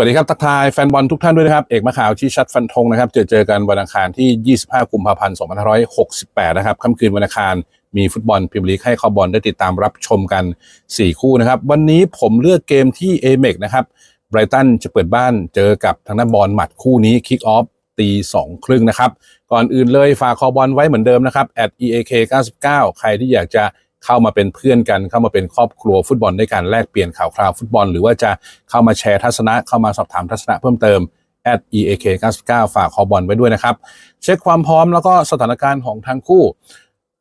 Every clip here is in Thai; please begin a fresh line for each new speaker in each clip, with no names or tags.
วัสดีครับ ทักทายแฟนบอลทุกท่านด้วยนะครับ เอกมะขาวชี้ชัดฟันธงนะครับเจอเจอกันวันอังคารที่ 25 กุมภาพันธ์ 2568 นะครับค่ำคืนวันอังคารมีฟุตบอลพรีเมียร์ลีกให้คอบอลได้ติดตามรับชมกัน 4 คู่นะครับ วันนี้ผมเลือกเกมที่เอเมกนะครับไบรตันจะเปิดบ้านเจอกับทางด้านบอลหมัดคู่นี้คิกออฟตีสองครึ่งนะครับ ก่อนอื่นเลยฝากคอบอลไว้เหมือนเดิมนะครับ @eak 99ใครที่อยากจะ เข้ามาเป็นเพื่อนกัน เข้ามาเป็นครอบครัวฟุตบอลด้วยกันแลกเปลี่ยนข่าวคราวฟุตบอล หรือว่าจะเข้ามาแชร์ทัศนะ เข้ามาสอบถามทัศนะเพิ่มเติม @eak 99ฝากคอบอลไว้ด้วยนะครับ เช็คความพร้อมแล้วก็สถานการณ์ของทั้งคู่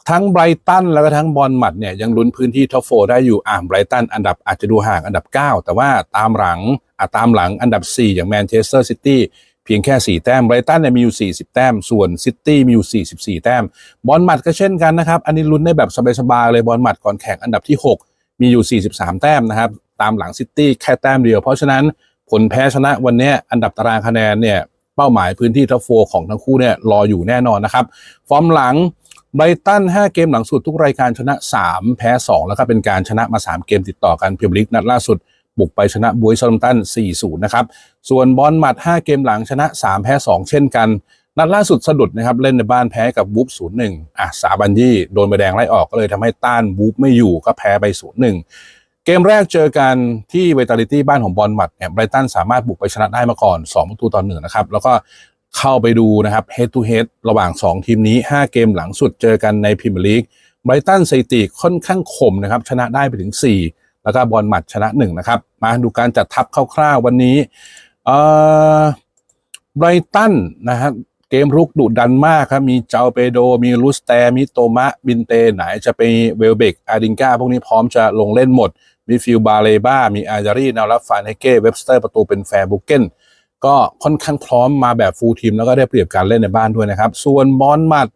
ทั้งไบรตันแล้วก็ทั้งบอลหมัดเนี่ยยังลุ้นพื้นที่ท็อปโฟได้อยู่อ่าไบรตันอันดับอาจจะดูห่างอันดับ 9 แต่ว่าตามหลังอะตามหลังอันดับ 4 อย่างแมนเชสเตอร์ซิตี้ เพียงแค่ 4 แต้มไบรตันเนี่ยมีอยู่ 40 แต้ม ส่วนซิตี้มีอยู่ 44 แต้ม บอลหมัดก็เช่นกันนะครับ อันนี้ลุ้นได้แบบสบายๆเลยบอลหมัดก่อนแข่งอันดับที่ 6 มีอยู่ 43 แต้มนะครับ ตามหลังซิตี้แค่แต้มเดียว เพราะฉะนั้นผลแพ้ชนะวันนี้อันดับตารางคะแนนเนี่ยเป้าหมายพื้นที่ท็อปโฟของทั้งคู่เนี่ยรออยู่แน่นอนนะครับ ฟอร์มหลังไบรตัน 5 เกมหลังสุดทุกรายการชนะ 3 แพ้ 2 แล้วก็เป็นการชนะมา 3 เกมติดต่อกันเมียร์ลีกนัดล่าสุด บุกไปชนะบุยซอลตัน 4-0 นะครับ ส่วนบอลหมัด 5 เกมหลังชนะ 3 แพ้ 2 เช่นกัน นัดล่าสุดสะดุดนะครับ เล่นในบ้านแพ้กับวูฟ0-1 อะ สาบันยี่โดนใบแดงไล่ออกก็เลยทำให้ต้านวูฟไม่อยู่ก็แพ้ไป 0-1 เกมแรกเจอกันที่เวตาลิตี้บ้านของบอลหมัดเนี่ยไบรตันสามารถบุกไปชนะได้มาก่อน 2 ประตูต่อหนึ่งนะครับ แล้วก็เข้าไปดูนะครับ head to head ระหว่าง 2 ทีมนี้ 5 เกมหลังสุดเจอกันในพรีเมียร์ลีกไบรตันสถิติค่อนข้างคมนะครับชนะได้ไปถึง 4 แล้วก็บอลหมัดชนะ1นะครับ มาดูการจัดทัพคร่าวๆวันนี้เอ่อไบรตันนะครับเกมรุกดุดันมากครับ มีเจ้าเปโด มีลูสแตมีโตมะ บินเต ไหนจะไปเวลเบกอาดิงกาพวกนี้พร้อมจะลงเล่นหมด มีฟิลบาเลบ้า มีอาจารีนารับฟานเฮเก้ เว็บสเตอร์ประตูเป็นแฟร์บุกเกนก็ค่อนข้างพร้อมมาแบบฟูลทีม แล้วก็ได้เปรียบการเล่นในบ้านด้วยนะครับ ส่วนบอลหมัด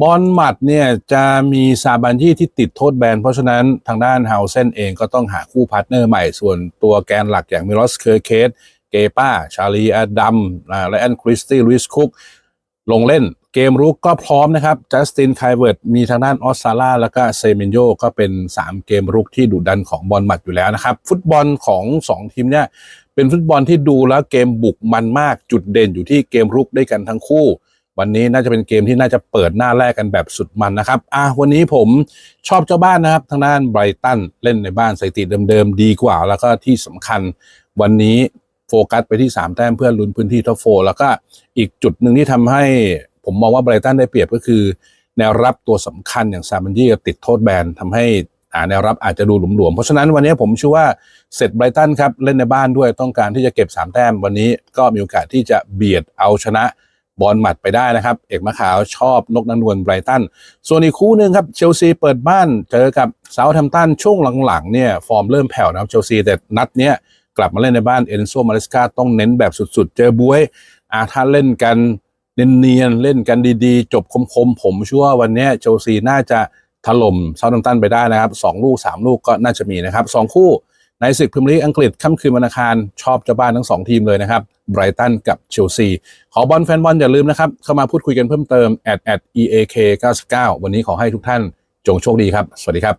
บอลหมัดเนี่ยจะมีซาบันยี่ที่ติดโทษแบน เพราะฉะนั้นทางด้านเฮาเซนเองก็ต้องหาคู่พาร์ทเนอร์ใหม่ ส่วนตัวแกนหลักอย่างมิลอสเคอร์เคสเกป้า ชาลีอดัมและแอนคริสตี้ลุยส์คุก ลงเล่นเกมรุกก็พร้อมนะครับจัสตินไคเวิร์ดมีทางด้านออสซาร่าแล้วก็เซมินโยก็เป็น 3 เกมรุกที่ดุดันของบอลหมัดอยู่แล้วนะครับ ฟุตบอลของ 2 ทีมเนี่ยเป็นฟุตบอลที่ดูแล้วเกมบุกมันมากจุดเด่นอยู่ที่เกมรุกด้วยกันทั้งคู่ วันนี้น่าจะเป็นเกมที่น่าจะเปิดหน้าแรกกันแบบสุดมันนะครับอะวันนี้ผมชอบเจ้าบ้านนะครับ ทางด้านไบรตันเล่นในบ้านสถิติเดิมๆดีกว่า แล้วก็ที่สำคัญวันนี้โฟกัสไปที่ 3 แต้มเพื่อลุ้นพื้นที่ท็อปโฟแล้วก็อีกจุดหนึ่งที่ทำให้ผมมองว่าไบรตันได้เปรียบก็คือ แนวรับตัวสำคัญอย่างซาบันยี่ติดโทษแบนทำให้อ่าแนวรับอาจจะดูหลวมๆ เพราะฉะนั้นวันนี้ผมเชื่อว่าเสร็จไบรตันครับ เล่นในบ้านด้วยต้องการที่จะเก็บ 3 แต้มวันนี้ก็มีโอกาสที่จะเบียดเอาชนะ บอลหมัดไปได้นะครับ เอกมะขาวชอบนกนางนวลไบรตัน ส่วนอีกคู่หนึ่งครับเชลซีเปิดบ้านเจอกับเซาท์แฮมป์ตันช่วงหลังๆเนี่ยฟอร์มเริ่มแผ่วนะครับเชลซีแต่นัดเนี้ยกลับมาเล่นในบ้านเอนโซมาริสกาต้องเน้นแบบสุดๆ เจอบวยอาถ้าเล่นกันเนียนๆเล่นกันดีๆ จบคมๆ ผมเชื่อว่าวันนี้เชลซีน่าจะถล่มเซาท์แฮมป์ตันไปได้นะครับสองลูกสามลูกก็น่าจะมีนะครับสองคู่ ในศึกพรีเมียร์ลีกอังกฤษค่ำคืนวันอังคารชอบเจ้าบ้านทั้งสองทีมเลยนะครับไบรตันกับเชลซีขอบอลแฟนบอลอย่าลืมนะครับ เข้ามาพูดคุยกันเพิ่มเติม at at eak 99วันนี้ขอให้ทุกท่านจงโชคดีครับ สวัสดีครับ